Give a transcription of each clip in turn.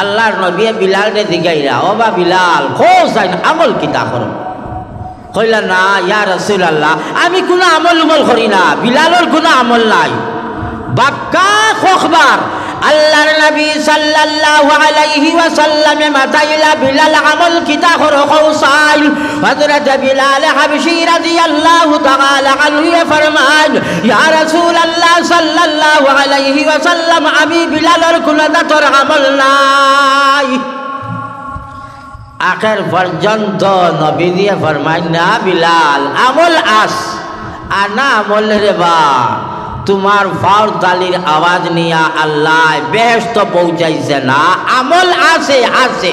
আল্লাহর নবী বিলাল রে দিগাইরা বা বিলাল খোঁজ আমল কিতা করো? কইলা, না, ইয়া রসুল আল্লাহ আমি কোনো আমল উমল করি না বিলালর কোনো আমল নাই। বাক্কা খোখবার আল্লাহর নবী সাল্লাল্লাহু আলাইহি ওয়াসাল্লাম মাতাইলা বিলাল আমল কিতা করো কৌসাইল হযরত বিলাল হাবশী রাদিয়াল্লাহু তাআলা আনহু ফরমান, ইয়া রাসূলুল্লাহ সাল্লাল্লাহু আলাইহি ওয়াসাল্লাম, আমি বিলালর কোনো দাতর আমল নাই। আখের পর্যন্ত নবী দিয়ে ফরমাই না বিলাল, আমল আস, আর না আমল রে বা। তোমার ফাউর তালির আওয়াজ নিয়া আল্লাহ বেহেস্ত পৌঁছাইছে না। আমল আছে আছে।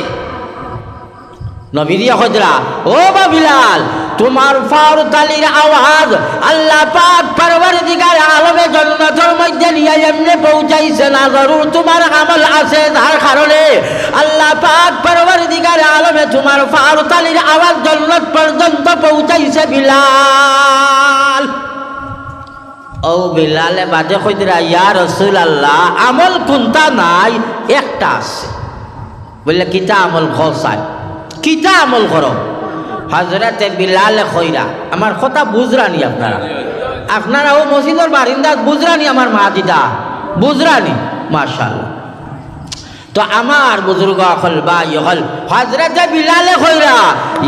নবী দিয়ে খজরা ও বা বিলাল, তোমার ফাউর তালির আওয়াজ আল্লাহ পাক পরবর দিগার আলমে জন্নতর মধ্যে নিয়ে এমনি পৌঁছাইছে না। জরুর তোমার আমল আছে তার কারণে আল্লাহ পাক দিগার আলমে তোমার ফাউর তালির আওয়াজ জন্নত পর্যন্ত পৌঁছাইছে বিলাল। ও বিলালে বাদে কইদিরা ইয়া রসুল আল্লাহ আমল কোনটা নাই? একটা আছে। বললে কিতা আমল খসাই কিতা আমল করো হজরতে বিলালে কইরা, আমার কথা বুঝরানি আপনারা? আপনারা ও মসজিদের বারিন্দাত বুঝরানি আমার মা দিদা? বুঝরানি মার্শাল্লাহ তো আমার বুজুর্গ হল বা হল। হজরতে বিলালে খৈরা,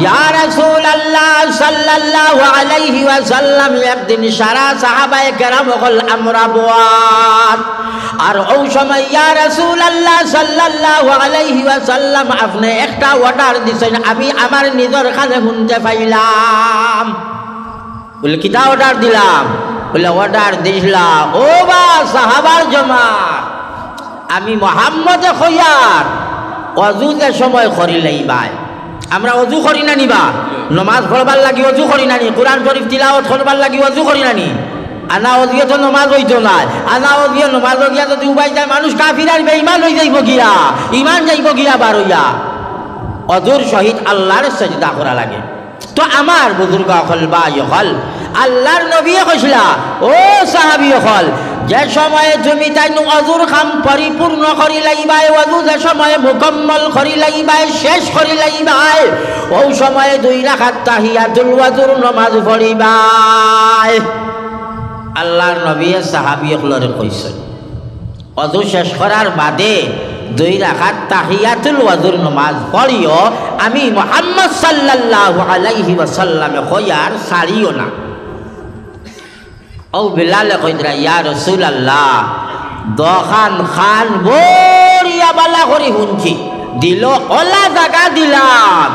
ইয়া রাসূলুল্লাহ সাল্লাল্লাহু আলাইহি ওয়াসাল্লাম, একদিন সারা সাহাবায়ে কেরাম হল আমরা বোয়াত। আর ওই সময় ইয়া রাসূলুল্লাহ সাল্লাল্লাহু আলাইহি ওয়াসাল্লাম আপনি একটা অর্ডার দিছেন, আমি আমার নিজের কানে শুনতে পাইলাম। বলে, কিতা অর্ডার দিলাম? বলে অর্ডার দিছিলাম ও বা সাহাবার জমাত আমি মোহাম্মদে খৈয়ার। অজু যে সময় করি লাইবাই আমরা অজু করি না নিবা নমাজ পড়বার লাগি অজু করি নানি কোরআন শরীফ তিলাওয়াত করবার লাগি অজু করি নানি আনা অজিয়ে তো নমাজ হইতো না আনা অজিয়ে নমাজ গিয়া যদি উবাই যায়, মানুষ কাফির আর বেঈমান হয়ে যাইব গিয়া। ইমান যাইব গিয়া বার হইয়া। অজুর সহিত আল্লাহর সজদা করা লাগে। তো আমার বুজুর্গ হল বা হল আল্লাহর নবী কইছিলা ও সাহাবি হল যে সময়ে তুমি তাই অজুর খাম পরিপূর্ণ করি লাইবাই, অজু যে সময়ে মুকম্মল করি লাইবাই, শেষ করি লাইবাই ও সময়ে দুই রাখাত তাহিয়াতুল ওয়াজুর নমাজ পড়িবাই। আল্লাহর নবী সাহাবি হলরে কইছেন, অজু শেষ করার বাদে দুই রাখাত তাহিয়াতুল ওয়াজুর নমাজ পড়িও, আমি মোহাম্মদ সাল্লাল্লাহু আলাইহি ওয়াসাল্লামে কইয়ার সারিও না। ও বিলালে কইরা ইয়া রাসূলুল্লাহ দখান খান বড়িয়া বালা করি শুনছি দিল ওলা জায়গা দিলাম।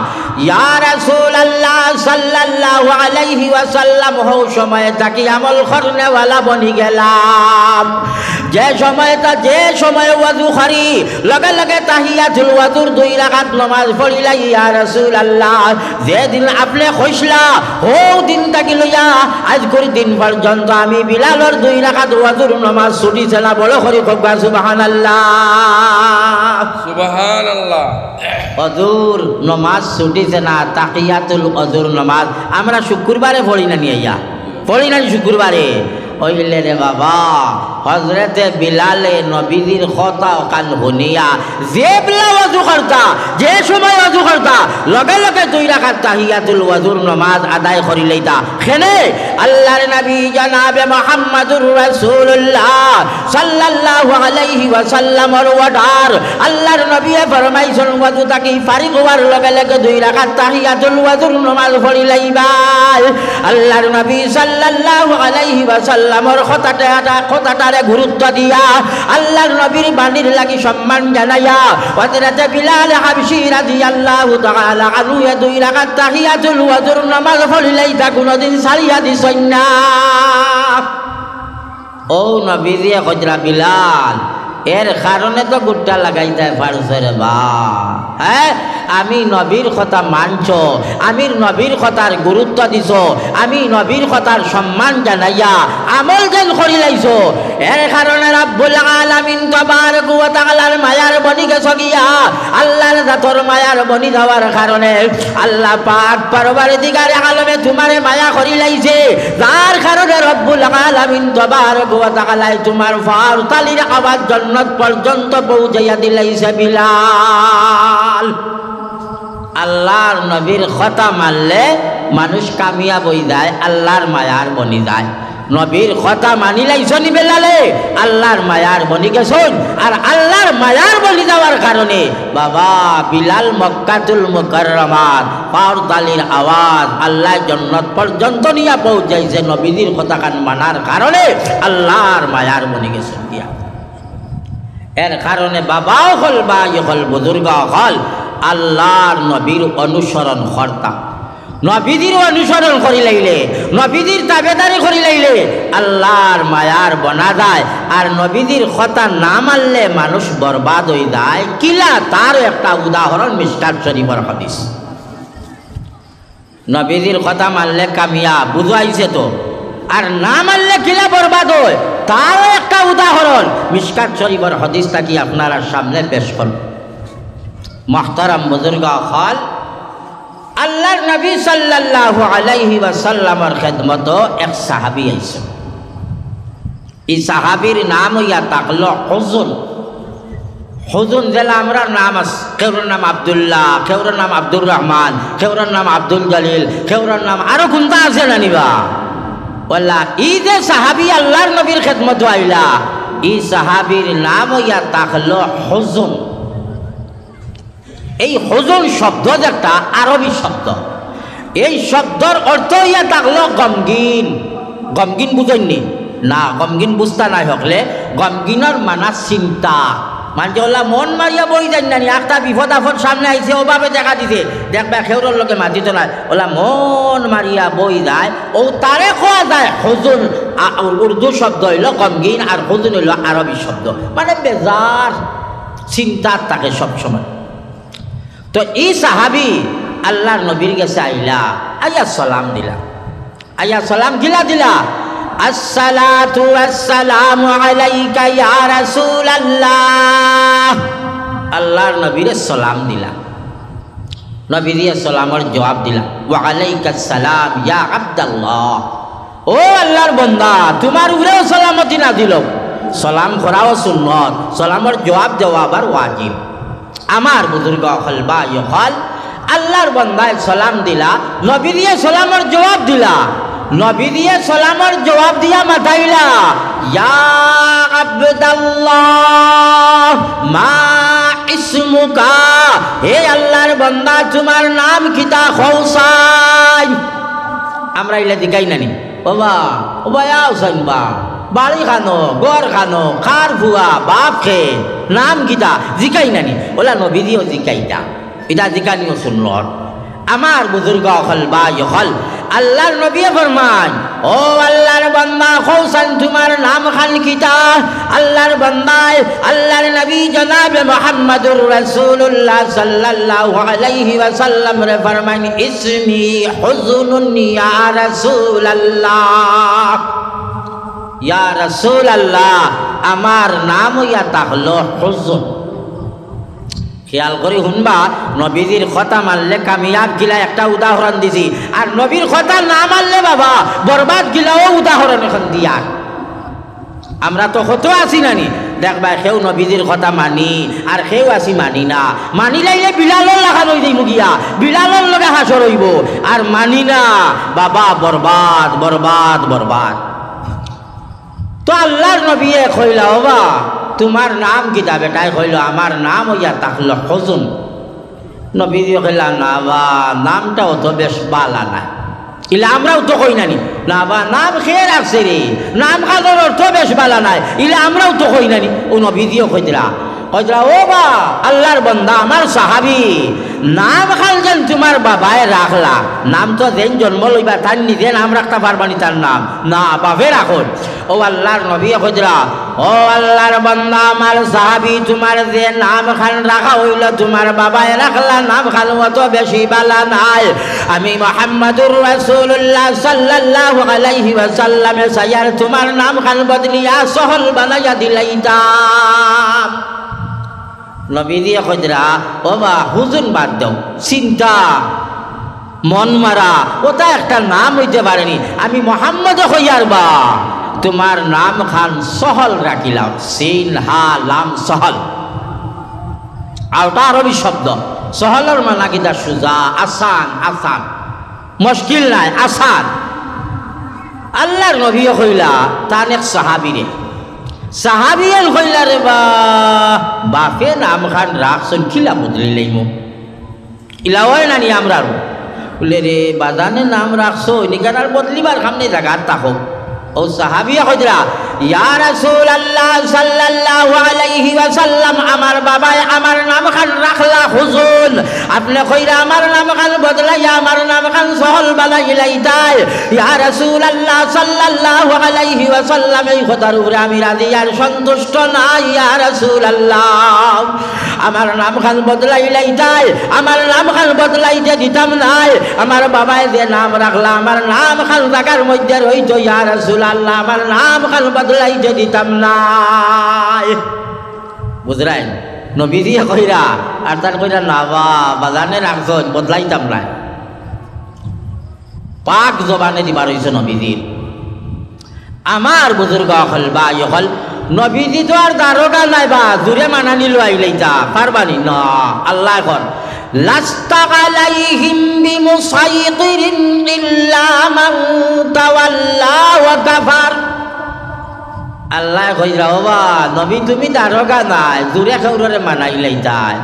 ইয়া রাসূলুল্লাহ সাল্লাল্লাহু আলাইহি ওয়াসাল্লাম, হও সময়ে তাকি আমল করনেওয়ালা বনি গেলাম। যে সময় তা যে সময় ওয়াজু খারি লগে লগে তাহিয়াতুল ওয়াজুর দুই রাকাত নামাজ পড়িলা ইয়া রাসূলুল্লাহ। যে দিন আপনি কইসলা ও দিন তাকি লইয়া আজ করি দিন পর্যন্ত আমি বিলালর দুই রাকাত ওয়াজুর নামাজ ছুটিছে না বড় করি কব্বা সুবহানাল্লাহ। সুবহানাল্লাহ। অজুর নমাজ ছুটিছে না তাকিয়াতুল অজুর নমাজ আমরা শুক্রবারে পড়ি না নিয়ে পড়ি না শুক্রবারে? ওইলে রে বাবা হজরতে বিলালে নবীদের কথা কান শুনিয়া, যে বিলা অজু করতা, যে সময় অজু করতা, লগে লগে দুই রাখাত তাহিয়াতুল ওয়াজুর নমাজ আদায় করি লইতা। খেনে, আল্লাহর নবী জানাবে মুহাম্মাদুর রাসূলুল্লাহ সাল্লাল্লাহু আলাইহি ওয়াসাল্লামর অর্ডার। আল্লাহর নবী ফরমাইছেন, ওয়াজু তাকি ফারিক হওয়ার লগে লগে দুই রাকাত তাহিয়াতুল ওয়াজুর নামাজ পড়ি লাইবাই। আল্লাহর নবী সাল্লাল্লাহু আলাইহি ওয়াসাল্লামর কথাটা কথাটারে গুরুত্ব দিয়া আল্লাহর নবীর বাণীর লাগি সম্মান জানাইয়া হযরত বিলাল হাবশী রাদিয়াল্লাহু তাআলা আনহু এ দুই রাকাত তাহিয়াতুল ওয়াজর নামাজ পড়ি লাইতা কোনদিন সারিয়া দিছেন না ও নবীজি হযরত বিলাল এর কারণে তো গুট্টা লাগাই দেয় পারছে রে বা হ্যাঁ? আমি নবীর কথা মানছ, আমি নবীর কথার গুরুত্ব দিছ, আমি নবীর কথার সম্মান জানাইয়া আমল যেন করি লাইছ। এর কারণে রাব্বুল আলামিন তবারক ওয়া তাআলার মায়ার বনি গেছ গিয়া আল্লাহর জাতর মায়ার বনি যাওয়ার কারণে আল্লাহ পাক পারবার দিগারে আলমে তোমারে মায়া করি লাইছে। যার কারণে রব্বুল আলামিন তবার গোয়া তাকালাই তোমার ফার তালির আওয়াজ জন্নত পর্যন্ত পৌঁছাইয়া দিলাইছে বিলাল। আল্লাহর নবীর কথা মানলে মানুষ কামিয়া হয়ে যায়, আল্লাহর মায়ার বনি যায়। নবীর কথা মানি লাইছনি বেলালে? আল্লাহর মায়ার বনি গেছন আর আল্লাহর মায়ার বনি যাওয়ার কারণে বাবা বিলাল মক্কাতুল মুকাররমাত পাওয়ার তালির আওয়াজ আল্লাহ জন্নত পর্যন্ত নিয়ে পৌঁছাইছে। নবীদের কথা কান মানার কারণে আল্লাহর মায়ার বনি গেছেন গিয়া। এর কারণে বাবাও হল বা হল বুজুর্গ হল আল্লাহর নবীর অনুসরণ কর্তা। নবীদের অনুসরণ করি লাইলে নবীদের তাবেদারি করি লাইলে আল্লাহর মায়ার বনা যায়, আর নবীদের কথা না মানলে মানুষ বরবাদ হয়ে যায়। কিলা তার একটা উদাহরণ মিস্টার শরীফর হদিস। নবীদের কথা মানলে কামিয়া বুঝাইছে তো। আর না মানলে কিলা বরবাদ হয়? তারও একটা উদাহরণ। মিসকাত শরীফর হদিসটা কি আপনারা সামনে পেশ করব মহতারাম বুজুর্গ হল আল্লাহর নবী সাল্লাল্লাহু আলাইহি ওয়াসাল্লামের খেদমত এক সাহাবি আইছে। এই সাহাবির নাম হইয়া তাকল হজুন হজুন জেলা আমরা নাম আছে। কেউর নাম আবদুল্লাহ কেউর নাম আব্দুর রহমান কেউর নাম আব্দুল জলিল কেউর নাম আরও কোনটা আছে নানিবা বললা, ই যে সাহাবি আল্লাহর নবীর খেদমত আইলা, ই সাহাবির নাম হইয়া তাকল হজুন। এই হজুন শব্দ একটা আরবি শব্দ। এই শব্দর অর্থ ইয়া থাকল গমগিন। গমগিন বুঝেননি? না, গমগিন বুঝতা নাই হকলে, গমগিনের মানা চিন্তা। মানে ওলা মন মারিয়া বই যান না একটা বিপদ আফদ সামনে আইছে ওভাবে দেখা দিছে। দেখবা খেউরের লোকে মাতিত নাই ওলা মন মারিয়া বই যায়, ও তারে খোয়া যায় হজুন উর্দু শব্দ হইল গমগিন আর হজুন হইল আরবি শব্দ। মানে বেজার চিন্তার থাকে সবসময়। তো এই সাহাবি আল্লাহর নবীর কাছে আইলা, আইয়া সালাম দিলা। আইয়া সালাম গিলা দিলা। আসসালাতু আসসালামু আলাইকা ইয়া রাসূলুল্লাহ। আল্লাহর নবীর সালাম দিলা। নবী দিয়ে সালামের জবাব দিলা। ওয়া আলাইকা সালাম ইয়া আব্দুল্লাহ। ও আল্লাহর বান্দা, তোমার উপরেও সালামতি না দিল সালাম করাও সুন্নত। সালামের জবাব দেওয়া আবার ওয়াজিব। আমার বুজুর্গ হল বা হল, আল্লাহর বন্দায় সালাম দিলা নবী দিয়ে সালামের জবাব দিলা। নবী দিয়ে সালামের জবাব দিয়া মাথাইলা, ইয়া আব্দাল্লাহ, মা ইসমুকা, হে আল্লাহর বন্দা, তোমার নাম কিতা খৌসাই আমরা এগুলা দিকাই নানি বাবা ও ভাইয়া হোসেন বা বাড়ি খানো গড় খানো, খার ভুয়া বাপ খে, নাম গীতা জিকাই নানি, ওলা নবী দিও জিকাইতা এটা জিকানিও শুনল আমার বুজুর্গ হল বা হল আল্লাহর নবী ফরমান ও আল্লাহর বান্দা, খৌসান তোমার নাম খান কিতা আল্লাহর বান্দায়, আল্লাহর নবী জনাব মুহাম্মদুর রাসূলুল্লাহ সাল্লাল্লাহু আলাইহি ওয়াসাল্লাম রে ফরমান ইসমি হুজুনুন ইয়া রাসূলুল্লাহ। ইয়া রাসূলুল্লাহ, আমার নাম ইয়া তাহলো হুজুন। খেয়াল করে শুনবা, নবীজির কথা মানলে কামিয়াব গিলা একটা উদাহরণ দিছি। আর নবীর কথা না মানলে বাবা, বরবাদ গিলাও উদাহরণ এখন দিয়া। আমরা তো কত আছি নানি। দেখবা সেও নবীজির কথা মানি, আর সেও আছি মানি না। মানি লাইলে বিলালর লাখা রই যাইব গিয়া। বিলালর লগে হাসর হইব। আর মানি না। বাবা, বরবাদ বরবাদ বরবাদ। তো আল্লাহর নবীয়ে কইলা বাবা তোমার নাম কিতা বেটাই কইল? আমার নাম হইয়া তাকল হজুন। নবী দিয়ে কইলা, না বা নামটা অত বেশ বালা না। ইলা আমরাও তো কই নানি। না বা, নাম খেয়ে রাখছে রে? নাম খানোর অর্থ বেশ বালা নাই। ইলা আমরাও তো কই নানি। ও নবী দিয়ে কই দিলা ও বা, আল্লাহর বন্দা, আমার সাহাবি, নাম খাল যেন তোমার বাবায় রাখলা। নাম তো যেন জন্ম লইবা, তার নিজে নাম রাখতে পারবানি তার নাম। না, বাপে রাখুন। ও আল্লাহর নবী কইরা ও আল্লাহর বান্দা, আমার সাহাবি, তোমার যে নাম খান রাখা হইল, তোমার বাবায় রাখলা নাম খান অত বেশি বালা নাই। আমি মোহাম্মদুর রাসূলুল্লাহ সাল্লাল্লাহু আলাইহি ওয়াসাল্লামে সাইয়ার তোমার নাম খান বদলিয়া সহল বানাইয়া দিলাইতাম। নবী দিয়ে কইরা ও বা হুজুন বাদ দাও, চিন্তা, মন মারা, ওটা একটা নাম হইতে পারেনি। আমি মোহাম্মদ হইয়ার বা। তোমার নাম খান সহল রাখিলাম, সিন, হা, লাম, সহল। আর আরবি শব্দ। সহলের মানা কিতা সুজা? আসান আসান। মুশকিল নাই, আসান। আল্লাহর নবী হইলা তান এক সাহাবিরে সাহাবিয়ান কইলা রে বাপে নাম খান রাখছেন, খিলা বদলি লাইম। ইলাওয়াই নানি আমরা বলে রে বাজানে নাম রাখছো নিকানার বদলিবার খামনে জায়গা তাকো ও সাহাবিয়া হজরা ইয়া রাসূলুল্লাহ সাল্লাল্লাহু আলাইহি ওয়াসাল্লাম, আমার বাবাই আমার নাম খান রাখলা, হুজুর। আপনি কইরা আমার নাম খান বদলাইয়া আমার নাম খান সহল বালাই লাইতাই ইয়া আমি রাজি আর সন্তুষ্ট না ইয়া রাসূলুল্লাহ। আমার নাম খান বদলাই লাইতাই আমার নাম খান দিতাম নাই। আমার বাবাই যে নাম রাখলা, আমার নাম খান জাগার মধ্যে রইতো, ইয়া রাসূলুল্লাহ, আমার নাম খান বদলাইতে দিতাম নাই। বুঝরাই নবী দিয়ে কইরা, আর তার কইরা, না বা, বাজানে রাখছ, বদলাইতাম নাই। পাক জবানে দিবার হয়েছে নবীজির আমার বুজুর্গ হল বা হল, নবীজি তো আর দারোগা নাই বা, জুড়ে মানানি লাইতা পারবানি ন, আল্লাহ কর। আলাইহিম বিমুসাইতিরিন ইল্লা মান তাওয়াল্লা ওয়া কাফার। আল্লাহ কইরা বাবা নবী তুমি দারোগা নাই, জুড়ে খাউরে মানাই লাইতাই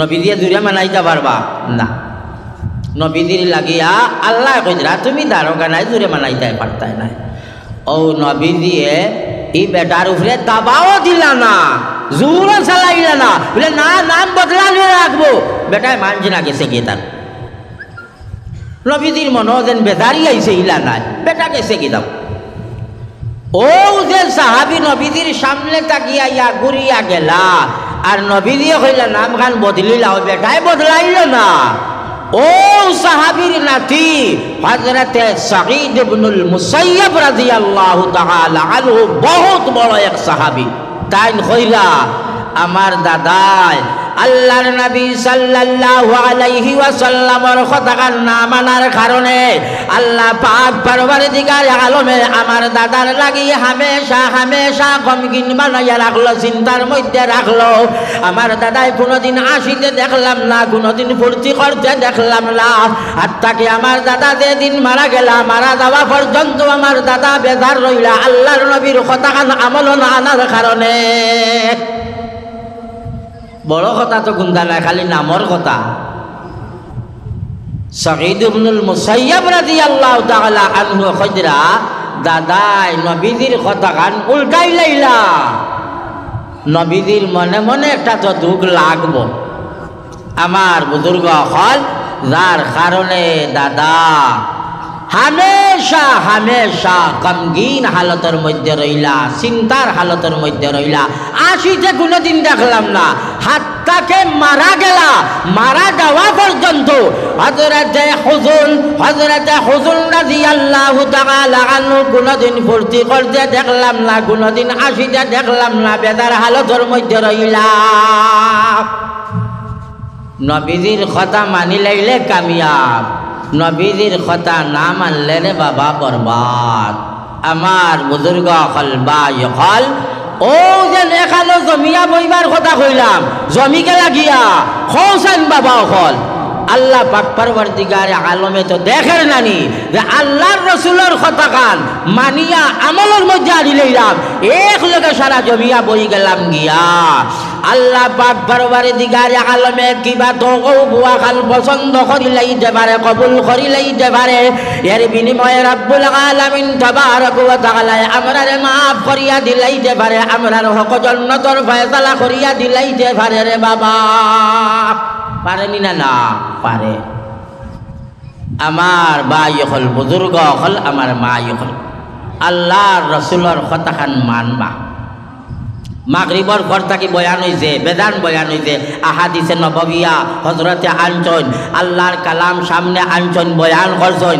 নবী দিয়ে জুড়ে মানাইতে পারবা? না। নবীদের লাগিয়া আল্লাহ কইরা তুমি দারোগা নাই, জুড়ে মানাইতে পারতাই নাই। ও নবী দিয়ে এই বেটার উপরে দাবাও দিলা না জোরও চালাইলা না। বলে, না, নাম বদলালে রাখব। বেটায় মানছে না গেছে গিয়ে তার। নবীদের মনে যেন বেদারি আইছে, ইলা নাই। বেটা গেছে কি দাও ও যে সাহাবি নবীদের সামনে তাকিয়া ইয়া ঘুরিয়া গেলা, আর নবী দিয়ে কইলা নাম খান বদলিলা ও বেটায় বদলাইল না। ও সাহাবীর নাতি হযরতে সাঈদ ইবনুল মুসাইয়্যিব রাদিয়াল্লাহু তাআলা আনহু, বহুত বড় এক সাহাবী। তাই কইলা আমার দাদাই আল্লাহর নবী সাল্লাল্লাহু আলাইহি ওয়াসাল্লামের কথাকার না মানার কারণে আল্লাহ পাক পরবর্তীকার আলমে আমার দাদার লাগি হামেশা হামেশা গমগিন বানাইয়া রাখল, চিন্তার মধ্যে রাখল। আমার দাদাই কোনোদিন আসিতে দেখলাম না, কোনোদিন ফুর্তি করতে দেখলাম না। আর তাকে আমার দাদা যেদিন মারা গেলা, মারা যাওয়া পর্যন্ত আমার দাদা বেজার রইলা। আল্লাহর নবীর কথাখান আমল না আনার কারণে। বড় কথা তো গুন্দা নাই, খালি নামর কথা। সঈদ ইবনুল মুসাইয়াব রাদিয়াল্লাহু তাআলা আনহু খজরা দাদাই, নবীজির কথা গান উল্টাই লাইলা। নবীজির মনে মনে একটা তো দুঃখ লাগবো। আমার বুজুর্গ হল যার কারণে দাদা হামেশা হামেশা গমগিন হালতের মধ্যে রইলা, চিন্তার হালতের মধ্যে রইলা। আসিতে কোনোদিন দেখলাম না। হাতটাকে মারা গেলা, মারা যাওয়া পর্যন্ত হজরতে হুজুন হজরতে হুজুন রাজি আল্লাহ লাগানো কোনোদিন ফুর্তি করতে দেখলাম না, কোনোদিন আসিতে দেখলাম না, বেদার হালতের মধ্যে রইলা। নবীজির কথা মানি লাইলে কামিয়াব। নবীজির কথা না মানলে বাবা বরবাদ। আমার বুজুর্গ হল বা হল, ও যেন এখানে জমিয়া বইবার কথা কইলাম, জমিকে লাগিয়া খোসান বাবা হল। আল্লাহ পাক পরবর্তীকার আলমে তো দেখেন নানি যে আল্লাহর রসুলের কথা কান মানিয়া আমলের মধ্যে আনি লইলাম এক লোকে সারা জমিয়া বই গেলাম গিয়া। আল্লাহ পাক পরবারে দিগারে আলমে কিবা তো বুয়া খাল পছন্দ করি লাইতে পারে কবুল করি লাইতে পারে এর বিনিময়ে রাব্বুল আলামিন তাবারক ওয়া তাআলা আমরারে মাফ করিয়া দিলাইতে পারে আমরার হক জন্নতর ফয়সালা করিয়া দিলাইতে পারে রে বাবা। পারেনি না? না, পারে। আমার বাই হল বুজুর্গ হল, আমার মাই হল। আল্লাহর রসুলর কথাখান মানবা। মাগরিবর ঘর থাকি বয়ান হয়েছে বেদান বয়ান হয়েছে আহাদিসে নববিয়া হজরতে আনছন আল্লাহর কালাম সামনে আনছন বয়ান করছেন।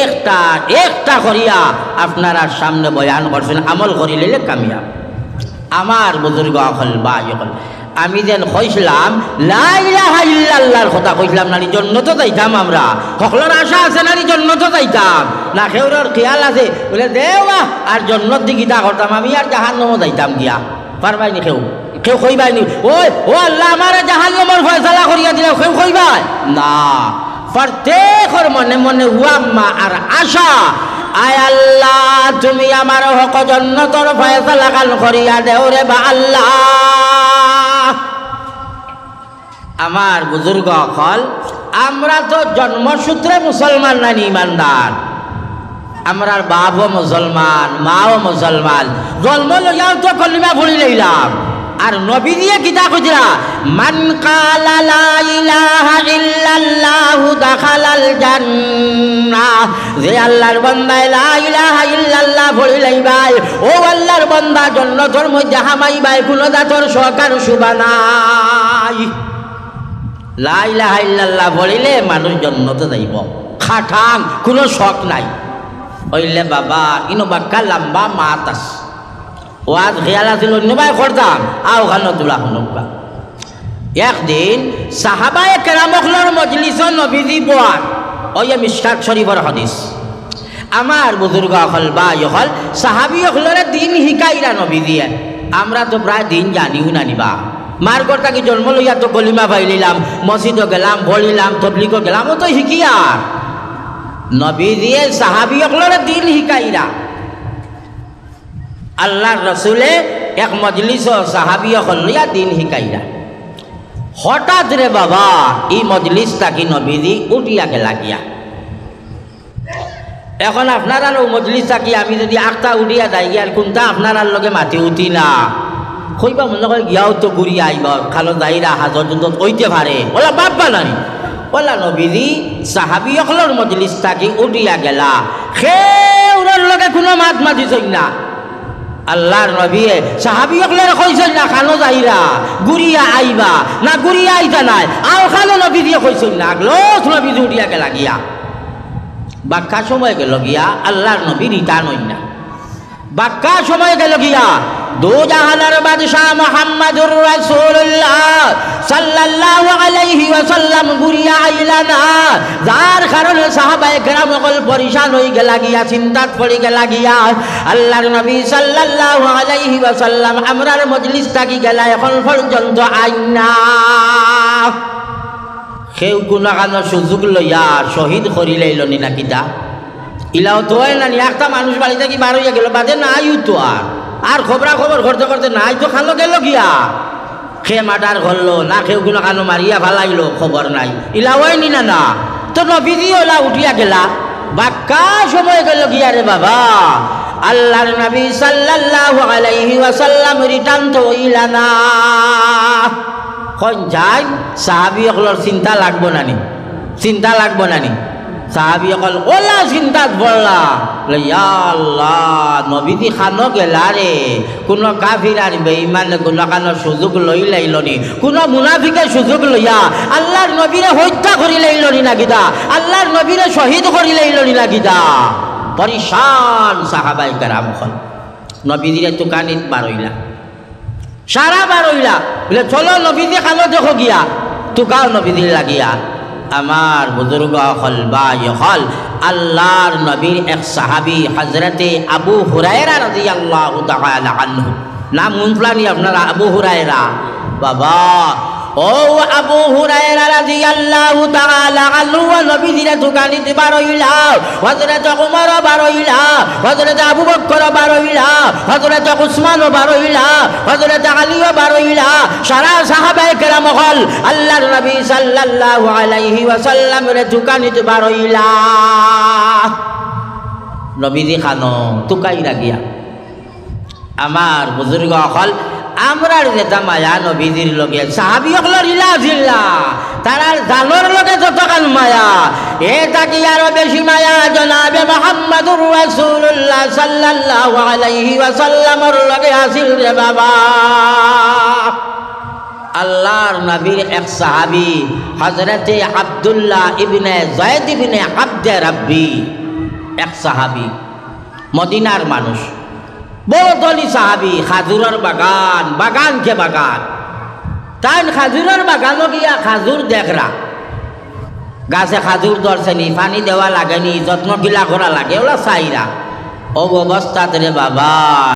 একটা একটা করিয়া আপনারা সামনে বয়ান করছেন, আমল করিলে কামিয়াব। আমার বুজুর্গ হল বা হল আমি যেন কইছিলাম লাইলাহা ইল্লাল্লাহর কথা কইছিলাম নারী জন্য তো যাইতাম আমরা। সকলের আশা আছে নারী জন্য তো যাইতাম। না খেউরের খেয়াল আছে, বলে দেওয়া, আর জন্নত দিকিতা করতাম, আমি আর জাহান নমো যাইতাম গিয়া। পারবাইনি কেউ? কেউ কইবাইনি ওই, ও আল্লাহ আমার জাহান নমর ফয়সালা করিয়া দিলে কেউ কইবাই? না। প্রত্যেকর মনে মনে হুয়াম্মা আর আশা। আয় আল্লাহ, তুমি আমার হক জন্নতর ফয়সালা কাল করিয়া দেও রে বা আল্লাহ। আমার বুজুর্গ অকল, আমরা তো জন্মসূত্রে মুসলমান নানি ইমানদার। আমরার বাপও মুসলমান, মাও মুসলমান। জন্ম লইয়াও তো কলিমা ভুলি লইলাম। আর নবী দিয়ে কিতা কইরা মান কালা লা ইলাহা ইল্লাল্লাহু দাখালাল জান্নাহ। যে আল্লাহর বান্দায় লা ইলাহা ইল্লাল্লাহ ভুলি লইবাই, ও আল্লাহর বান্দা জান্নাতের মধ্যে হামাইবাই, কোনো দাতর সহকার সুবানাই লাইলাহা ইল্লাল্লাহ বলিলে মানুষ জন্মতে যাইব। খাটাং, কোনো শখ নাই। হইলে বাবা ইনো বাক্কা লম্বা মাত আস ওয়াজ খেয়াল আছিল অন্যবাই করতাম আও খানো তোলা শুনবা একদিন সাহাবায়ে কেরামখলর মজলিস নবীজি বোয়ার ওই মিষ্টাক শরীফর হদিস আমার বুজুর্গ হল বা হল সাহাবি হলরে দিন শিকাইরা নবী দিয়ে আমরা তো প্রায় দিন জানিও নানিবা মার কর্তা কি জন্ম লইয়া তো কলিমা পাইলিলাম মসজিদও গেলাম বলিলাম তবলিগও গেলাম ও তো শিকিয়া নবী দিয়ে সাহাবি হলরে দিন শিকাইরা আল্লাহর রসুলে এক মজলিস সাহাবি হল দিন শিকাইরা হঠাৎ রে বাবা, এই মজলিস তাকি নবীদি উঠিয়া গেলা গিয়া। এখন আপনার মজলিস থাকি আমি যদি আখটা উঠিয়া যাই আর কোনটা আপনার আর লগে মাতি উঠি না? কইবা মনে করে গিয়াও তো ঘুরি আইব, খালো যাইরা হাজর যুদ্ধ ওইতে পারে। ওলা বাপ বানানি। ওলা নবীদি সাহাবি অকলর মজলিস থাকি উঠিয়া গেলা। ওনার লগে কোনো মাত মাতিছই না। আল্লাহর নবীয়ে সাহাবি অকলের কইছেন না, খানো যাইরা গুড়িয়া আইবা, না গুড়িয়া আইতা নাই আও খানো নবী দিয়ে কইছেন না আগলোস নবী উঠিয়া গেলা গিয়া। বাক্কা সময় গেল গিয়া আল্লাহর নবী রিটার্ন হইন না। বাক্কা সময় গেল গিয়া দু জাহানের বাদশাহ মুহাম্মাদুর রাসূলুল্লাহ সাল্লাল্লাহু আলাইহি ওয়াসাল্লাম গুরিয়া আইলা না। যার কারণে সাহাবায়ে কেরাম সকল পরিশান হই গেলা গিয়া চিন্তাত পড়ি গেলা গিয়া আল্লাহর নবী সাল্লাল্লাহু আলাইহি ওয়াসাল্লাম আমরার মজলিস থাকি গেলা এখন পর্যন্ত আইনা সেও কোনো কানো সুযোগ লইয়া শহীদ করি লাইল নি নাকিটা ইলাও তো না একটা মানুষ বাড়িতে কি বার হইয়া গেল? বাদে না নাই তো আর। আর খবরা খবর করতে করতে নাই তো খালো গেল গিয়া। খে মাটার ঘরলো, না কেউ কোনো কানো মারিয়া ভালাইলো খবর নাই। ইলা নি না না। তো নবীজি ওলা উঠিয়া গেলা। বাক্কা সময় গেল গিয়া রে বাবা। আল্লাহর নবী সাল্লাল্লাহু আলাইহি ওয়াসাল্লাম রিটার্ন তো হইলা না। কন যাই, সাহাবি চিন্তা লাগবো নানি। চিন্তা লাগবো নানি। সাহাবি অকল, ওলা চিন্তাত ইয়া আল্লাহ নবীদি খানো গেলা রে। কোনো কাফির আর বেঈমানে কোনো কানো সুযোগ লই লাইল নি কোনো মুনাফিকে সুযোগ লইয়া আল্লাহর নবীরে হত্যা করি লাইল নি না গীতা আল্লাহর নবীরে শহীদ করি লাইল নি না গীতা পরিশান সাহাবাই কারাম হল নবীদিরে তুকানিত বারইলা সারা বার হইলা বলে, চলো নবীদি খালো দেখো গিয়া তুকাও নবীদি লাগিয়া। আমার বুজুর্গ হল বা হল, আল্লাহর নবীর এক সাহাবি হজরতে আবু হুরায়রা রাজি আল্লাহ নাম মুনফলানি আপনারা, আবু হুরায়রা। বাবা ও আবু হুরায়রা রাদিয়াল্লাহু তাআলা আনহু নবী দিরা দোকানিতে বারইলা হযরত ওমর বারইলা, হযরত আবু বকর বারইলা, হযরত উসমান বারইলা, হযরত আলী বারইলা, সারা সাহাবায়ে কেরাম হল আল্লাহর নবী সাল্লাল্লাহু আলাইহি ওয়াসাল্লাম রে দোকানিতে বারইলা নবীজি খানো, তুকাইরা গিয়া। আমার বুজুর্গ হল আমরার যেটা মায়া নবীজির লগে। সাহাবি হকলর ইলা জিল্লা তারার জানোর লগে যতখান মায়া। এ তাকি আরও বেশি মায়া, জনাবে মোহাম্মদুর রাসূলুল্লাহ সাল্লাল্লাহু আলাইহি ওয়াসাল্লামর লগে আসিল রে বাবা। আল্লাহর নবীর এক সাহাবি হজরতে আব্দুল্লাহ ইবনে জয়েদ ইবনে আব্দে রাব্বি। এক সাহাবি, মদিনার মানুষ। বড় সাহাবি, খাজুরের বাগান। বাগান কে বাগান? তাই খাজুরের বাগান গিয়া খাজুর দেখরা। গাছে খাজুর ধরছেনি পানি দেওয়া লাগেনি যত্ন গিলা করা লাগে, ওলা চাইরা। ও অবস্থাতে রে বাবা।